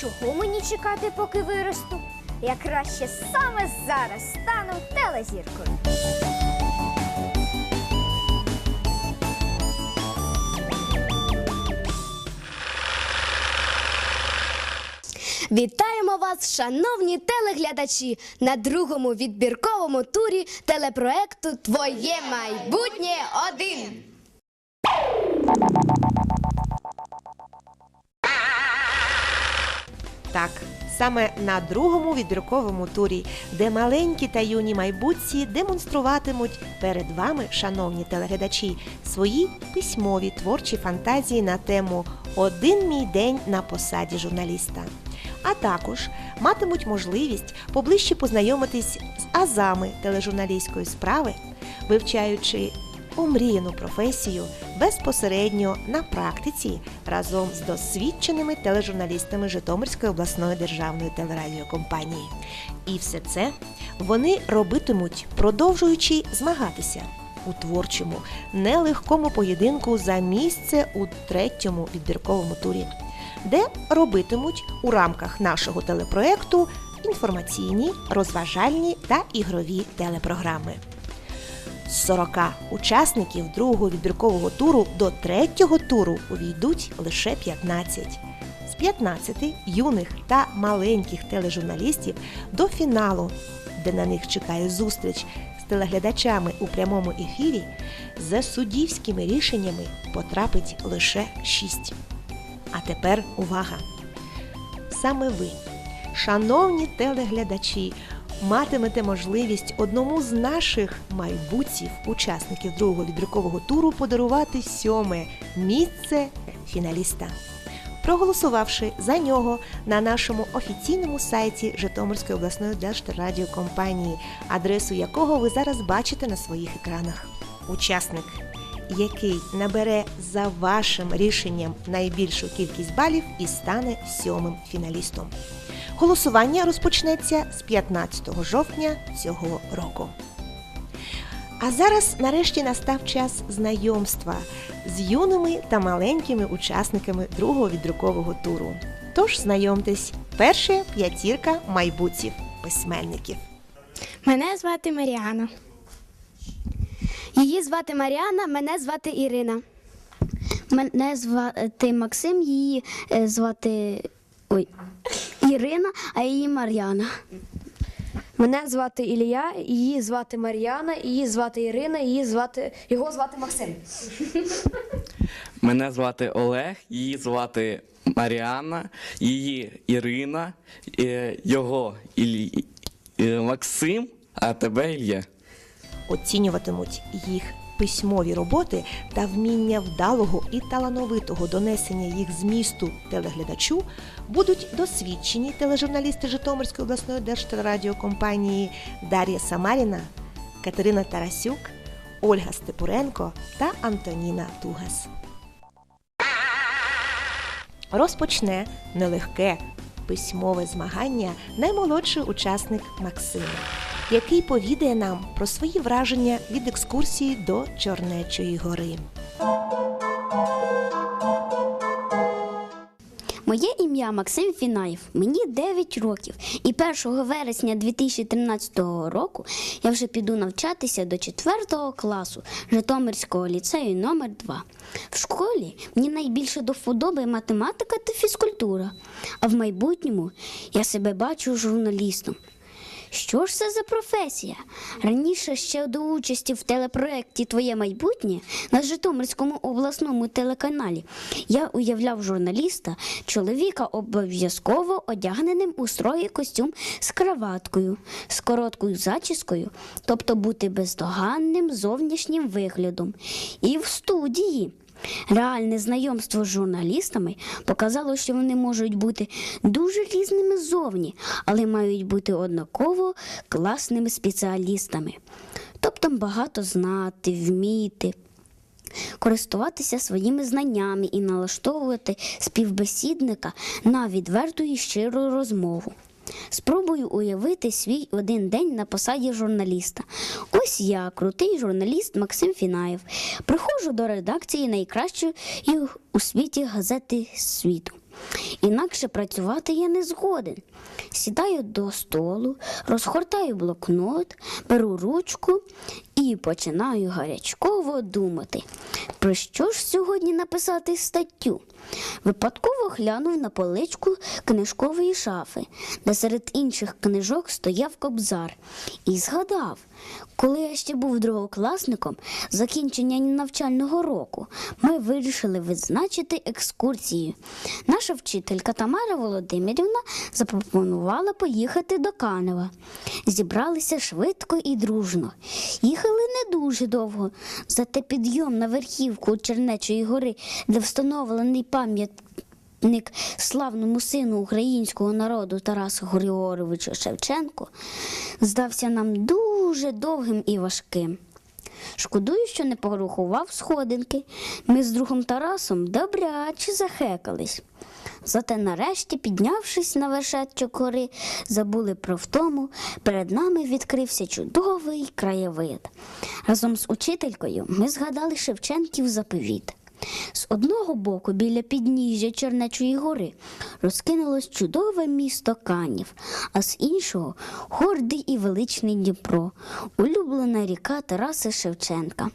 Чого мені чекати, поки виросту? Я краще саме зараз стану телезіркою. Вітаємо вас, шановні телеглядачі, на другому відбірковому турі телепроекту Твоє майбутнє один. Так, саме на другому відбірковому турі, де маленькі та юні майбутці демонструватимуть перед вами, шановні телеглядачі, свої письмові творчі фантазії на тему Один мій день на посаді журналіста. А також матимуть можливість поближче познайомитись з азами тележурналістської справи, вивчаючи омріяну професію безпосередньо на практиці разом з досвідченими тележурналістами Житомирської обласної державної телерадіокомпанії. І все це вони робитимуть, продовжуючи змагатися у творчому, нелегкому поєдинку за місце у третьому відбірковому турі, де робитимуть у рамках нашого телепроекту інформаційні, розважальні та ігрові телепрограми. З 40 учасників другого відбіркового туру до третього туру увійдуть лише 15. З 15 юних та маленьких тележурналістів до фіналу, де на них чекає зустріч з телеглядачами у прямому ефірі, за суддівськими рішеннями потрапить лише 6. А тепер увага! Саме ви, шановні телеглядачі, матимете можливість одному з наших майбутців, учасників другого відбіркового туру, подарувати сьоме місце фіналіста. Проголосувавши за нього на нашому офіційному сайті Житомирської обласної держрадіокомпанії, адресу якого ви зараз бачите на своїх екранах. Учасник, який набере за вашим рішенням найбільшу кількість балів і стане сьомим фіналістом. Голосування розпочнеться з 15 жовтня цього року. А зараз нарешті настав час знайомства з юними та маленькими учасниками другого відрукового туру. Тож знайомтесь, перша п'ятірка майбутніх письменників. Мене звати Маріана. Її звати Маріана, мене звати Ірина. Мене звати Максим, її е, звати ой, Ірина, а її Мар'яна. Мене звати Ілія, її звати Мар'яна, її звати Ірина, її звати його звати Максим. Мене звати Олег, її звати Маріанна, її Ірина, е, його Ілі... е, Максим, а тебе Ілля. Оцінюватимуть їх письмові роботи та вміння вдалого і талановитого донесення їх змісту телеглядачу будуть досвідчені тележурналісти Житомирської обласної держтелерадіокомпанії Дар'я Самаріна, Катерина Тарасюк, Ольга Степуренко та Антоніна Тугас. Розпочне нелегке письмове змагання наймолодший учасник Максим, який повідає нам про свої враження від екскурсії до Чорнечої гори. Моє ім'я Максим Фінаєв. Мені 9 років. І 1 вересня 2013 року я вже піду навчатися до 4 класу Житомирського ліцею номер 2 В школі мені найбільше до вподоби математика та фізкультура. А в майбутньому я себе бачу журналістом. Що ж це за професія? Раніше ще до участі в телепроекті Твоє майбутнє на Житомирському обласному телеканалі я уявляв журналіста, чоловіка обов'язково одягненим у строгий костюм з краваткою, з короткою зачіскою, тобто бути бездоганним зовнішнім виглядом. І в студії. Реальне знайомство з журналістами показало, що вони можуть бути дуже різними ззовні, але мають бути однаково класними спеціалістами. Тобто багато знати, вміти, користуватися своїми знаннями і налаштовувати співбесідника на відверту і щиру розмову. Спробую уявити свій один день на посаді журналіста. Ось я, крутий журналіст Максим Фінаєв, приходжу до редакції найкращої у світі газети світу. Інакше працювати я не згоден. Сідаю до столу, розгортаю блокнот, беру ручку і починаю гарячково думати, про що ж сьогодні написати статтю. Випадково глянув на поличку книжкової шафи, де серед інших книжок стояв кобзар, і згадав, коли я ще був другокласником, закінчення навчального року, ми вирішили відзначити екскурсію. Наша вчителька Тамара Володимирівна запропонувала поїхати до Канева. Зібралися швидко і дружно. Їхали не дуже довго, зате підйом на верхівку Чернечої гори, де встановлений пам'ятник славному сину українського народу Тарасу Григоровичу Шевченку, здався нам дуже довгим і важким. Шкодую, що не порахував сходинки. Ми з другом Тарасом добряче захекались. Зате нарешті, піднявшись на вершечок гори, забули про втому, перед нами відкрився чудовий краєвид. Разом з учителькою ми згадали Шевченків заповіт. З одного боку, біля підніжжя Чернечої гори, розкинулось чудове місто Канів, а з іншого гордий і величний Дніпро, улюблена ріка Тараса Шевченка.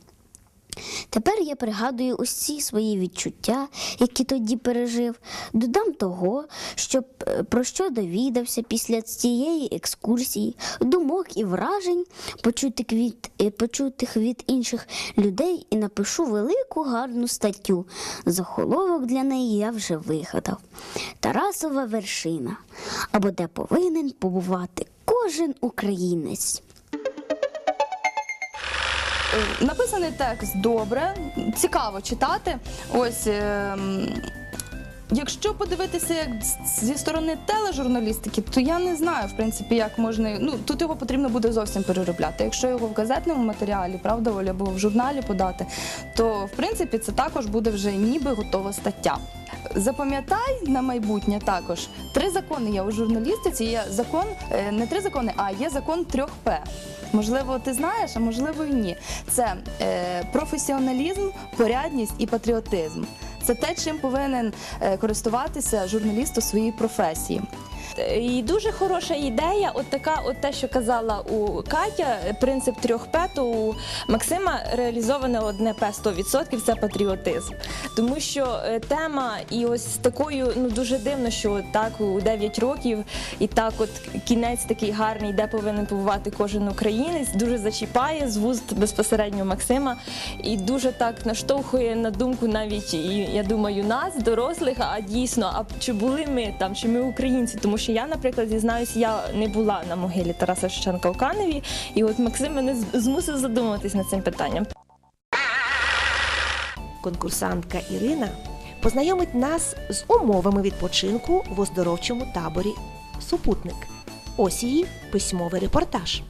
Тепер я пригадую усі свої відчуття, які тоді пережив, додам того, що, е, про що довідався після цієї екскурсії, думок і вражень, почутих від, е, почутих від інших людей, і напишу велику гарну статтю. Захоловок для неї я вже вигадав. Тарасова вершина, або де повинен побувати кожен українець. Написаний текст добре, цікаво читати. Ось. ем, Якщо подивитися як зі сторони тележурналістики, то я не знаю, в принципі, як можна. Ну тут його потрібно буде зовсім переробляти. Якщо його в газетному матеріалі, правда, Оля, або в журналі подати, то в принципі це також буде вже ніби готова стаття. Запам'ятай на майбутнє також три закони є у журналістиці. Є закон, е, не три закони, а є закон трьох П. Можливо, ти знаєш, а можливо і ні. Це е, професіоналізм, порядність і патріотизм. Це те, чим повинен е, користуватися журналіст у своїй професії. І дуже хороша ідея, от така, от те, що казала у Катя, принцип трьох П, то у Максима реалізоване одне П 100% це патріотизм. Тому що е, тема, і ось такою, ну дуже дивно, що так у 9 років, і так, от кінець такий гарний, де повинен побувати кожен українець, дуже зачіпає з вуст безпосередньо Максима, і дуже так наштовхує на думку навіть і я думаю, нас, дорослих, а дійсно, а чи були ми там, чи ми українці? Тому що я, наприклад, зізнаюсь, я не була на могилі Тараса Шевченка в Каневі, і от Максим мене змусив задуматись над цим питанням. Конкурсантка Ірина познайомить нас з умовами відпочинку в оздоровчому таборі Супутник. Ось її письмовий репортаж.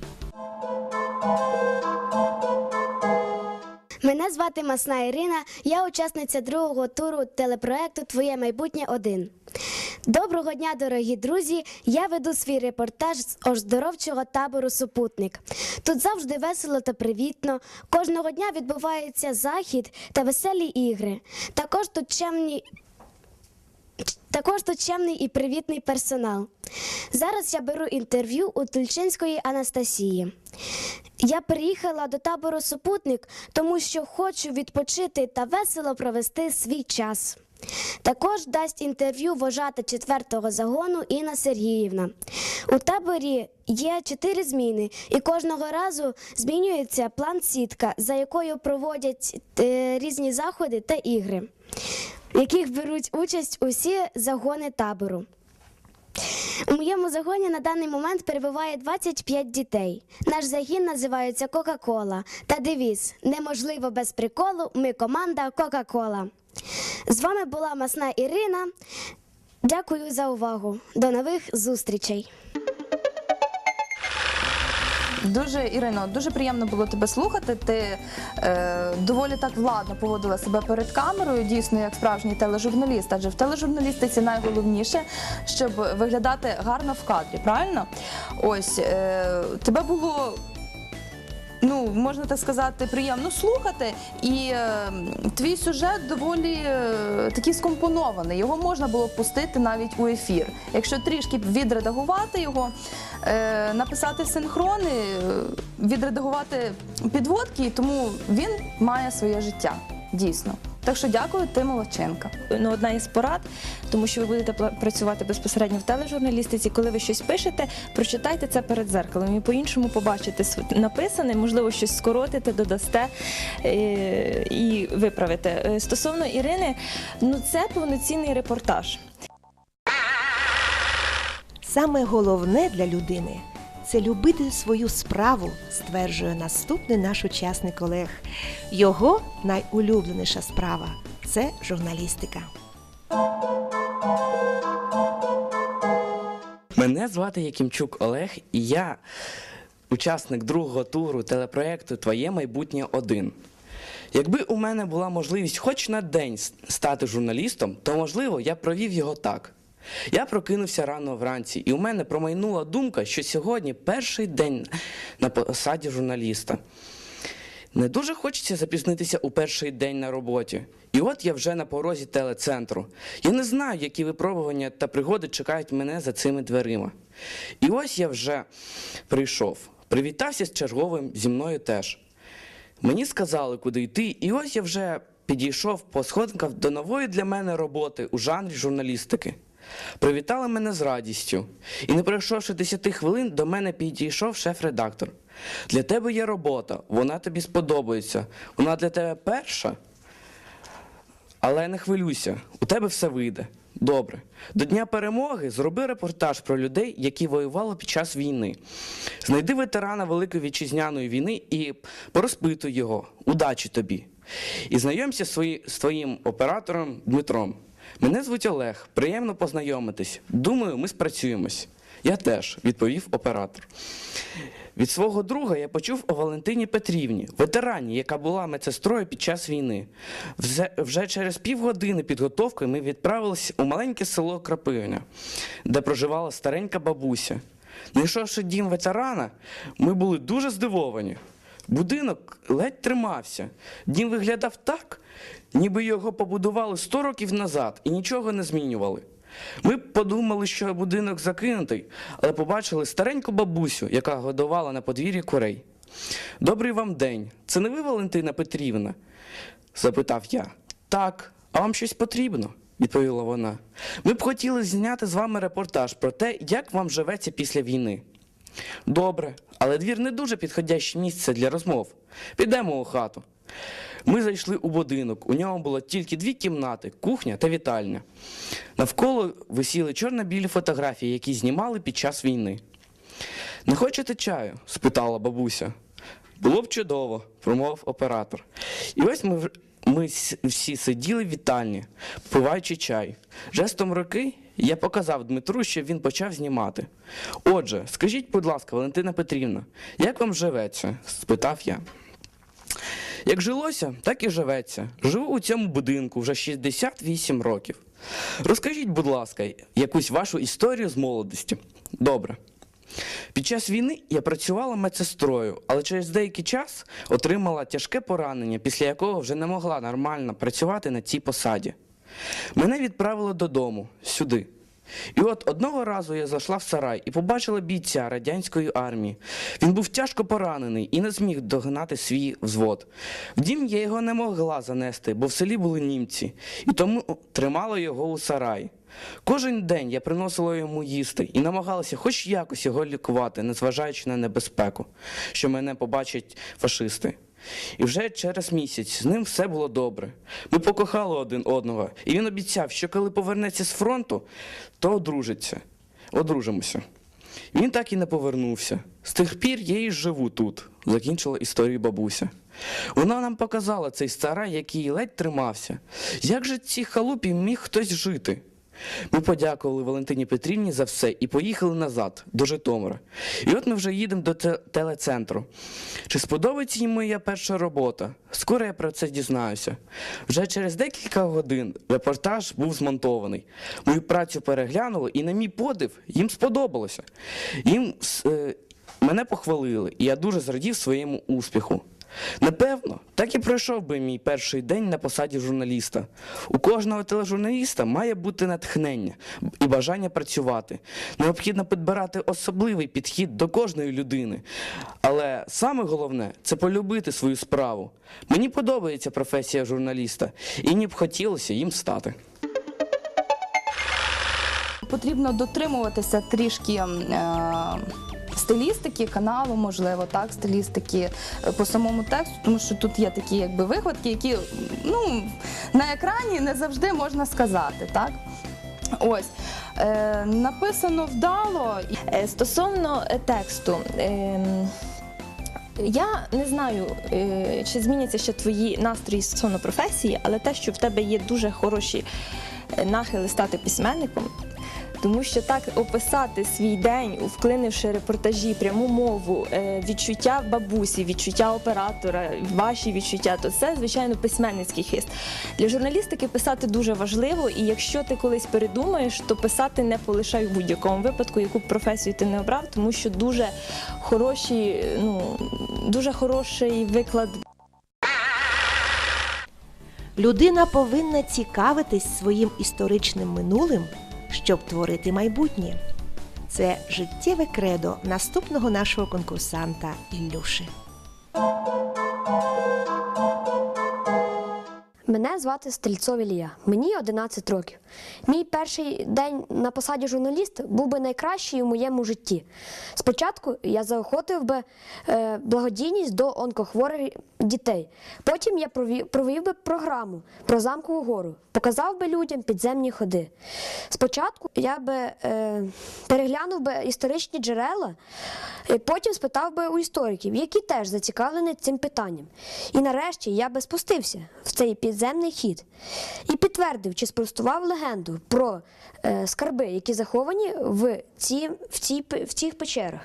Мене звати Масна Ірина, я учасниця другого туру телепроекту Твоє майбутнє 1. Доброго дня, дорогі друзі! Я веду свій репортаж з оздоровчого табору Супутник. Тут завжди весело та привітно. Кожного дня відбувається захід та веселі ігри. Також тут чемні також тут і привітний персонал. Зараз я беру інтерв'ю у Тульчинської Анастасії. Я приїхала до табору Супутник, тому що хочу відпочити та весело провести свій час. Також дасть інтерв'ю вожата 4-го загону Інна Сергіївна. У таборі є чотири зміни, і кожного разу змінюється план сітка, за якою проводять е, різні заходи та ігри, в яких беруть участь усі загони табору. У моєму загоні на даний момент перебуває 25 дітей. Наш загін називається Кока-Кола. Та девіз неможливо без приколу. Ми команда Кока-Кола. З вами була Масна Ірина. Дякую за увагу. До нових зустрічей. Дуже Ірино, дуже приємно було тебе слухати. Ти е, доволі так владно поводила себе перед камерою, дійсно як справжній тележурналіст. Адже в тележурналістиці найголовніше, щоб виглядати гарно в кадрі. Правильно? Ось е, тебе було. Можна так сказати, приємно слухати, і е, твій сюжет доволі е, такий скомпонований. Його можна було пустити навіть у ефір. Якщо трішки відредагувати його, е, написати синхрони, відредагувати підводки, тому він має своє життя. Дійсно. Так що дякую, ти молодчинка. ну, одна із порад, тому що ви будете працювати безпосередньо в тележурналістиці. Коли ви щось пишете, прочитайте це перед зеркалом і по-іншому побачите написане, можливо, щось скоротите, додасте е, і виправите. Е, Стосовно Ірини, ну це повноцінний репортаж. Саме головне для людини це любити свою справу, стверджує наступний наш учасник Олег. Його найулюбленіша справа це журналістика. Мене звати Якимчук Олег, і я учасник другого туру телепроекту Твоє майбутнє 1. Якби у мене була можливість хоч на день стати журналістом, то можливо я провів його так. Я прокинувся рано вранці, і у мене промайнула думка, що сьогодні перший день на посаді журналіста. Не дуже хочеться запізнитися у перший день на роботі. І от я вже на порозі телецентру. Я не знаю, які випробування та пригоди чекають мене за цими дверима. І ось я вже прийшов. Привітався з черговим зі мною теж. Мені сказали, куди йти, і ось я вже підійшов по сходинках до нової для мене роботи у жанрі журналістики. Привітали мене з радістю. І не пройшовши 10 хвилин, до мене підійшов шеф-редактор. Для тебе є робота, вона тобі сподобається. Вона для тебе перша. Але не хвилюйся, у тебе все вийде. Добре. До Дня перемоги зроби репортаж про людей, які воювали під час війни. Знайди ветерана Великої вітчизняної війни і порозпитуй його. Удачі тобі. І знайомся з твоїм оператором Дмитром. Мене звуть Олег, приємно познайомитись. Думаю, ми спрацюємось. Я теж, відповів оператор. Від свого друга я почув о Валентині Петрівні, ветерані, яка була медсестрою під час війни. Вже, через півгодини підготовки ми відправилися у маленьке село Крапивня, де проживала старенька бабуся. Знайшовши дім ветерана, ми були дуже здивовані. Будинок ледь тримався. Дім виглядав так, ніби його побудували 100 років назад і нічого не змінювали. Ми подумали, що будинок закинутий, але побачили стареньку бабусю, яка годувала на подвір'ї курей. Добрий вам день. Це не ви, Валентина Петрівна? запитав я. Так, а вам щось потрібно? відповіла вона. Ми б хотіли зняти з вами репортаж про те, як вам живеться після війни. Добре, але двір не дуже підходяще місце для розмов. Підемо у хату. Ми зайшли у будинок. У ньому було тільки дві кімнати кухня та вітальня. Навколо висіли чорно-білі фотографії, які знімали під час війни. Не хочете чаю? спитала бабуся. Було б чудово, промовив оператор. І ось ми, ми всі сиділи в вітальні, пиваючи чай. Жестом руки я показав Дмитру, щоб він почав знімати. Отже, скажіть, будь ласка, Валентина Петрівна, як вам живеться? спитав я. Як жилося, так і живеться. Живу у цьому будинку вже 68 років. Розкажіть, будь ласка, якусь вашу історію з молодості. Добре. Під час війни я працювала медсестрою, але через деякий час отримала тяжке поранення, після якого вже не могла нормально працювати на цій посаді. Мене відправили додому, сюди. І от одного разу я зайшла в сарай і побачила бійця радянської армії. Він був тяжко поранений і не зміг догнати свій взвод. В дім я його не могла занести, бо в селі були німці, і тому тримала його у сараї. Кожен день я приносила йому їсти і намагалася хоч якось його лікувати, незважаючи на небезпеку, що мене побачать фашисти. І вже через місяць з ним все було добре. Ми покохали один одного, і він обіцяв, що коли повернеться з фронту, то одружиться. Одружимося. Він так і не повернувся. З тих пір я і живу тут, закінчила історію бабуся. Вона нам показала цей сарай, який ледь тримався. Як же в цій халупі міг хтось жити? Ми подякували Валентині Петрівні за все і поїхали назад, до Житомира. І от ми вже їдемо до телецентру. Чи сподобається їм моя перша робота? Скоро я про це дізнаюся. Вже через декілька годин репортаж був змонтований. Мою працю переглянули, і на мій подив їм сподобалося. Їм е, мене похвалили, і я дуже зрадів своєму успіху. Напевно, так і пройшов би мій перший день на посаді журналіста. У кожного тележурналіста має бути натхнення і бажання працювати. Необхідно підбирати особливий підхід до кожної людини. Але саме головне це полюбити свою справу. Мені подобається професія журналіста, і мені б хотілося їм стати. Потрібно дотримуватися трішки. Е- Стилістики каналу, можливо, так, стилістики е, по самому тексту, тому що тут є такі якби вихватки, які ну, на екрані не завжди можна сказати. Так? Ось е, написано вдало. Е, Стосовно е, тексту. ем, Я не знаю, е, чи зміняться ще твої настрої стосовно професії, але те, що в тебе є дуже хороші е, нахили стати письменником, тому що так описати свій день, вклинивши репортажі, пряму мову, е, відчуття бабусі, відчуття оператора, ваші відчуття, то це звичайно письменницький хист. Для журналістики писати дуже важливо, і якщо ти колись передумаєш, то писати не полишай в будь-якому випадку, яку б професію ти не обрав, тому що дуже хороші, ну дуже хороший виклад Людина повинна цікавитись своїм історичним минулим, щоб творити майбутнє. Це життєве кредо наступного нашого конкурсанта Іллюши. Мене звати Стрільцов Ілія. Мені 11 років. Мій перший день на посаді журналіста був би найкращий у моєму житті. Спочатку я заохотив би е, благодійність до онкохворих дітей. Потім я провів, би програму про замкову гору, показав би людям підземні ходи. Спочатку я би е, переглянув би історичні джерела, потім спитав би у істориків, які теж зацікавлені цим питанням. І нарешті я би спустився в цей підземний хід і підтвердив чи спростував легенду про е, скарби, які заховані в, ці, в, пе- в цих печерах.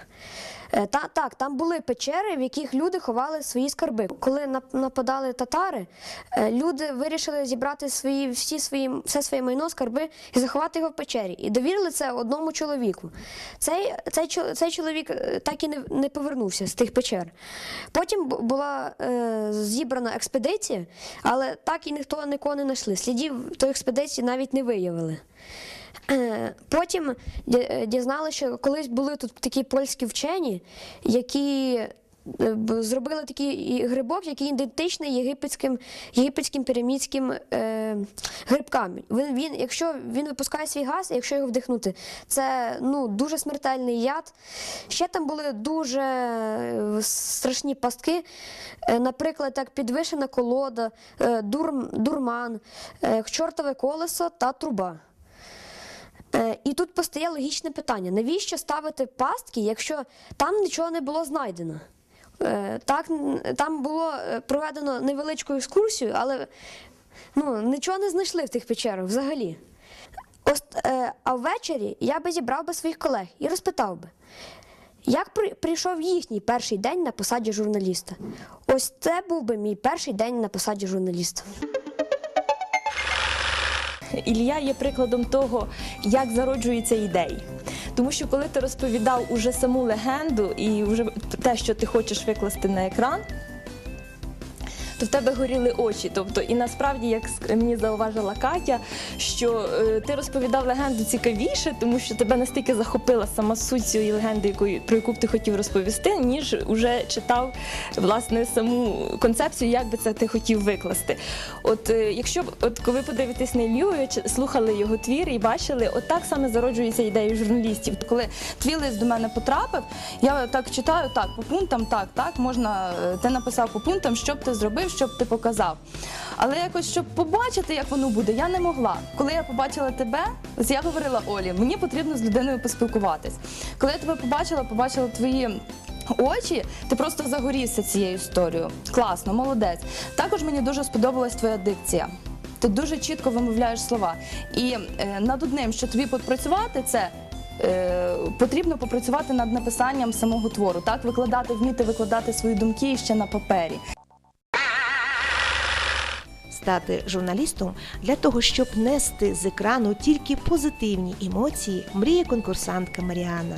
Е, Та, так, там були печери, в яких люди ховали свої скарби. Коли нап- нападали татари, е, люди вирішили зібрати свої, всі свої, все своє майно, скарби і заховати його в печері. І довірили це одному чоловіку. Цей, цей, цей чоловік е, так і не, не повернувся з тих печер. Потім була е, зібрана експедиція, але так і ніхто нікого не знайшли. Слідів тої експедиції навіть не виявили. Е, Потім е, дізналися, що колись були тут такі польські вчені, які е, зробили такий грибок, який ідентичний єгипетським, єгипетським пірамідським е, грибкам. Він, він, якщо він випускає свій газ, якщо його вдихнути, це ну, дуже смертельний яд. Ще там були дуже страшні пастки, наприклад, як підвишена колода, дурм, дурман, чортове колесо та труба. Е, І тут постає логічне питання: навіщо ставити пастки, якщо там нічого не було знайдено? Е, Так, там було е, проведено невеличку екскурсію, але ну, нічого не знайшли в тих печерах взагалі. А ввечері я би зібрав би своїх колег і розпитав би, як при- прийшов їхній перший день на посаді журналіста. Ось це був би мій перший день на посаді журналіста. Ілля є прикладом того, як зароджуються ідеї. Тому що коли ти розповідав уже саму легенду і вже те, що ти хочеш викласти на екран, то в тебе горіли очі. Тобто, і насправді, як мені зауважила Катя, що е, ти розповідав легенду цікавіше, тому що тебе настільки захопила сама суть цієї легенди, якої про яку б ти хотів розповісти, ніж уже читав власне саму концепцію, як би це ти хотів викласти. От е, якщо от коли ви подивитесь на Ілью, слухали його твір і бачили, от так саме зароджується ідея журналістів. Коли твій лист до мене потрапив, я так читаю, так, по пунктам, так, так, можна, е, ти написав по пунктам, що б ти зробив, що б ти показав. Але якось, щоб побачити, як воно буде, я не могла. Коли я побачила тебе, я говорила Олі, мені потрібно з людиною поспілкуватись. Коли я тебе побачила, побачила твої. Очі, ти просто загорівся цією історією. Класно, молодець. Також мені дуже сподобалась твоя дикція. Ти дуже чітко вимовляєш слова. І е, над одним, що тобі попрацювати, це е, потрібно попрацювати над написанням самого твору, так викладати, вміти викладати свої думки ще на папері. Стати журналістом для того, щоб нести з екрану тільки позитивні емоції, мріє конкурсантка Маріана.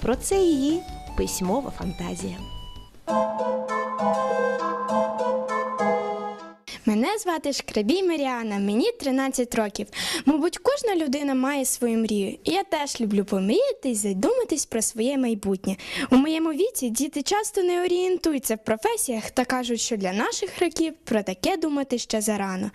Про це її письмова фантазія. Мене звати Шкрабій Маріана, мені 13 років. Мабуть, кожна людина має свою мрію. І я теж люблю помріяти і задуматись про своє майбутнє. У моєму віці діти часто не орієнтуються в професіях та кажуть, що для наших років про таке думати ще зарано.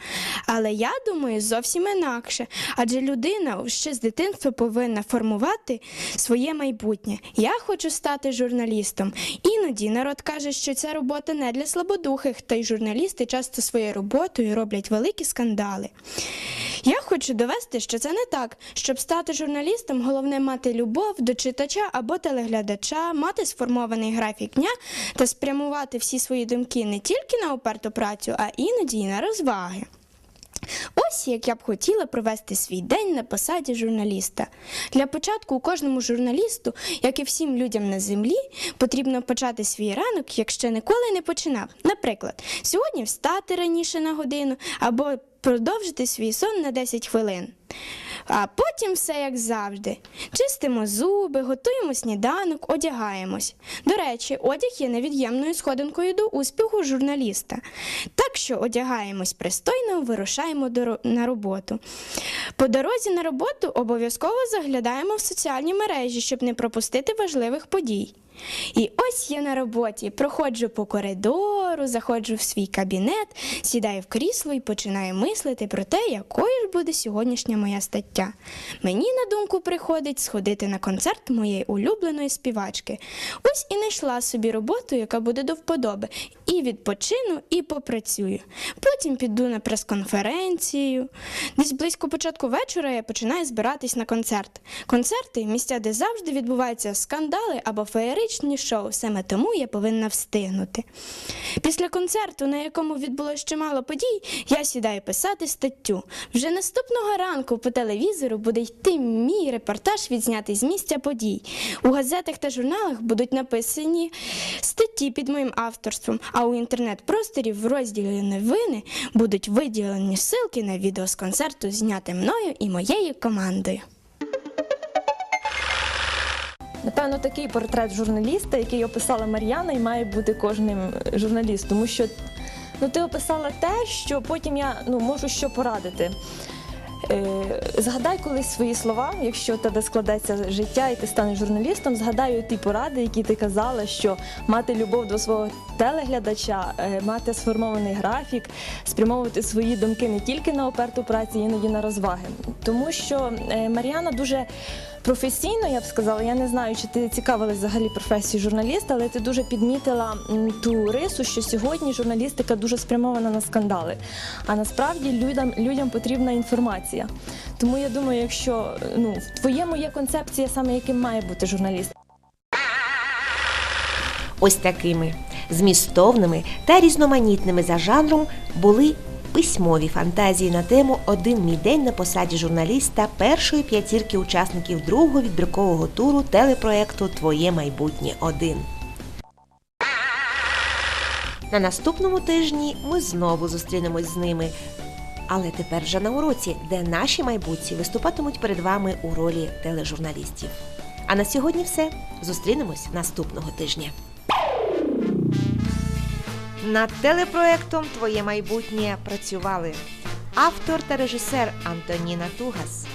Але я думаю зовсім інакше, адже людина ще з дитинства повинна формувати своє майбутнє. Я хочу стати журналістом. Іноді народ каже, що ця робота не для слабодухих, та й журналісти часто своєю роботою роблять великі скандали. Я хочу довести, що це не так. Щоб стати журналістом, головне мати любов до читача або телеглядача, мати сформований графік дня та спрямувати всі свої думки не тільки на оперту працю, а іноді й на розваги. Ось як я б хотіла провести свій день на посаді журналіста. Для початку у кожному журналісту, як і всім людям на землі, потрібно почати свій ранок, якщо ніколи не починав. Наприклад, сьогодні встати раніше на годину або продовжити свій сон на 10 хвилин. А потім все як завжди. Чистимо зуби, готуємо сніданок, одягаємось. До речі, одяг є невід'ємною сходинкою до успіху журналіста. Так що одягаємось пристойно, вирушаємо на роботу. По дорозі на роботу обов'язково заглядаємо в соціальні мережі, щоб не пропустити важливих подій. І ось я на роботі, проходжу по коридору, заходжу в свій кабінет, сідаю в крісло і починаю мислити про те, якою ж буде сьогоднішня моя стаття. Мені на думку приходить сходити на концерт моєї улюбленої співачки. Ось і знайшла собі роботу, яка буде до вподоби. І відпочину, і попрацюю. Потім піду на прес-конференцію. Десь близько початку вечора я починаю збиратись на концерт. Концерти місця, де завжди відбуваються скандали або феєричні шоу. Саме тому я повинна встигнути. Після концерту, на якому відбулося чимало подій, я сідаю писати статтю. Вже наступного ранку по телевізору буде йти мій репортаж відзнятий з місця подій. У газетах та журналах будуть написані статті під моїм авторством, а у інтернет-просторі в розділі новини будуть виділені ссылки на відео з концерту, зняте мною і моєю командою. Напевно, такий портрет журналіста, який описала Мар'яна, і має бути кожним журналістом. Тому що ну, ти описала те, що потім я ну, можу що порадити. Е, згадай колись свої слова, якщо у тебе складеться життя і ти станеш журналістом, згадай ті поради, які ти казала, що мати любов до свого телеглядача, е, мати сформований графік, спрямовувати свої думки не тільки на оперту працю, іноді на розваги. Тому що е, Мар'яна дуже професійно, я б сказала, я не знаю, чи ти цікавилась взагалі професією журналіста, але ти дуже підмітила ту рису, що сьогодні журналістика дуже спрямована на скандали. А насправді людям, людям потрібна інформація. Тому я думаю, якщо ну, в твоєму є концепція, саме яким має бути журналіст. Ось такими змістовними та різноманітними за жанром були письмові фантазії на тему Один мій день на посаді журналіста першої п'ятірки учасників другого відбіркового туру телепроекту Твоє майбутнє 1 На наступному тижні ми знову зустрінемось з ними. Але тепер вже на уроці, де наші майбутці виступатимуть перед вами у ролі тележурналістів. А на сьогодні все. Зустрінемось наступного тижня. Над телепроектом Твоє майбутнє працювали автор та режисер Антоніна Тугас,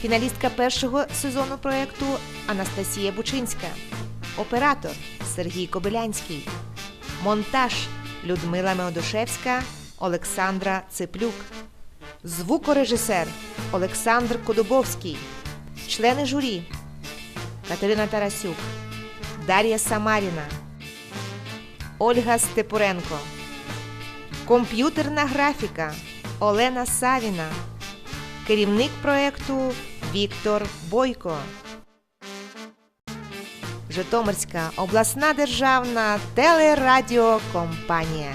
фіналістка першого сезону проекту Анастасія Бучинська, оператор Сергій Кобилянський, монтаж Людмила Меодушевська, Олександра Циплюк, звукорежисер Олександр Кодубовський, члени журі Катерина Тарасюк, Дар'я Самаріна. Ольга Степуренко. Комп'ютерна графіка Олена Савіна. Керівник проєкту Віктор Бойко. Житомирська обласна державна телерадіокомпанія.